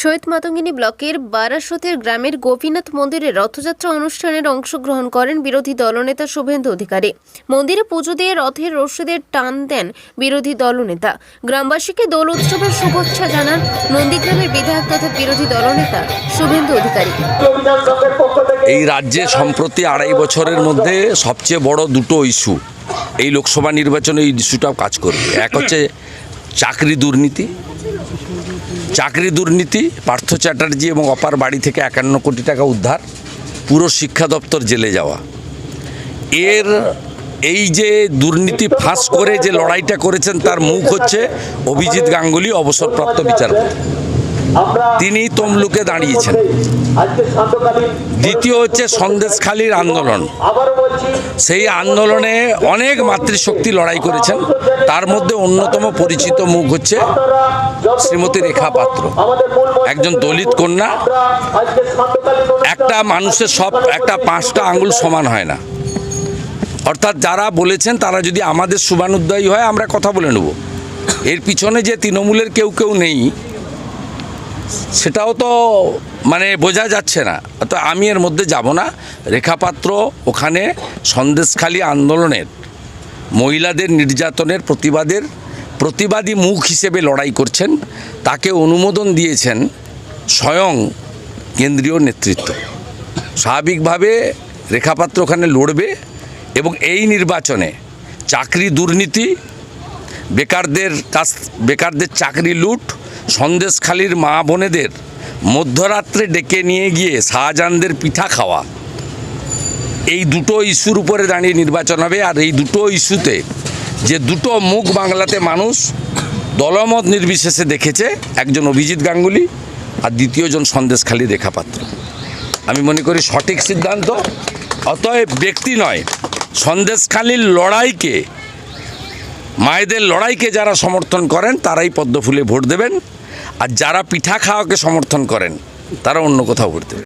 শহীদ মাতঙ্গিনী ব্লকের বারাসতের গ্রামের গোপীনাথ মন্দিরে রথযাত্রা অনুষ্ঠানের অংশগ্রহণ করেন বিরোধী দলনেতা শুভেন্দু অধিকারী। মন্দিরে পুজো দিয়ে রথের রশিদের টান দেন বিরোধী দলনেতা। গ্রামবাসীকে দোল উৎসবের শুভেচ্ছা জানান নন্দীগ্রামের বিধায়ক তথা বিরোধী দলনেতা শুভেন্দু অধিকারী। এই রাজ্যে সম্প্রতি আড়াই বছরের মধ্যে সবচেয়ে বড় দুটো ইস্যু। এই লোকসভা নির্বাচনে এই ইস্যুটাও কাজ করবে। এক হচ্ছে চাকরি দুর্নীতি চাকরি দুর্নীতি, পার্থ চ্যাটার্জি এবং অপার বাড়ি থেকে একান্ন কোটি টাকা উদ্ধার, পুরো শিক্ষা দপ্তর জেলে যাওয়া। এর এই যে দুর্নীতি ফাঁস করে যে লড়াইটা করেছেন, তার মুখ হচ্ছে অভিজিৎ গাঙ্গুলি, অবসরপ্রাপ্ত বিচারপতি। তিনি তমলুকে দাঁড়িয়েছেন। দ্বিতীয় হচ্ছে সন্দেশখালীর আন্দোলন। সেই আন্দোলনে অনেক মাতৃশক্তি লড়াই করেছেন। তার মধ্যে অন্যতম পরিচিত মুখ হচ্ছে শ্রীমতী রেখা পাত্র। একজন দলিত কন্যা। একটা মানুষের সব একটা পাঁচটা আঙ্গুল সমান হয় না। অর্থাৎ যারা বলেছেন তারা যদি আমাদের শুভানুদ্দায়ী হয় আমরা কথা বলে নেব। এর পিছনে যে তৃণমূলের কেউ কেউ নেই সেটাও তো মানে বোঝা যাচ্ছে না। তো আমি এর মধ্যে যাব না। রেখাপাত্র ওখানে সন্দেশখালী আন্দোলনের, মহিলাদের নির্যাতনের প্রতিবাদের প্রতিবাদী মুখ হিসেবে লড়াই করছেন। তাকে অনুমোদন দিয়েছেন স্বয়ং কেন্দ্রীয় নেতৃত্ব। স্বাভাবিকভাবে রেখাপাত্র ওখানে লড়বে এবং এই নির্বাচনে চাকরি দুর্নীতি, বেকারদের কাছ, বেকারদের চাকরি লুট সন্দেশখালীর মা বোনেদের মধ্যরাত্রে ডেকে নিয়ে গিয়ে শাহজাহানদের পিঠা খাওয়া। এই দুটো ইস্যুর উপরে দাঁড়িয়ে নির্বাচন হবে আর এই দুটো ইস্যুতে যে দুটো মুখ বাংলাতে মানুষ দলমত নির্বিশেষে দেখেছে, একজন অভিজিৎ গাঙ্গুলি আর দ্বিতীয়জন সন্দেশখালী রেখাপাত্র। আমি মনে করি সঠিক সিদ্ধান্ত, অতএব ব্যক্তি নয়, সন্দেশখালীর লড়াইকে, মায়েদের লড়াইকে যারা সমর্থন করেন তারাই পদ্মফুলে ভোট দেবেন। আর যারা পিঠা খাওয়াকে সমর্থন করেন তারা অন্য কোথাও ঘুরতে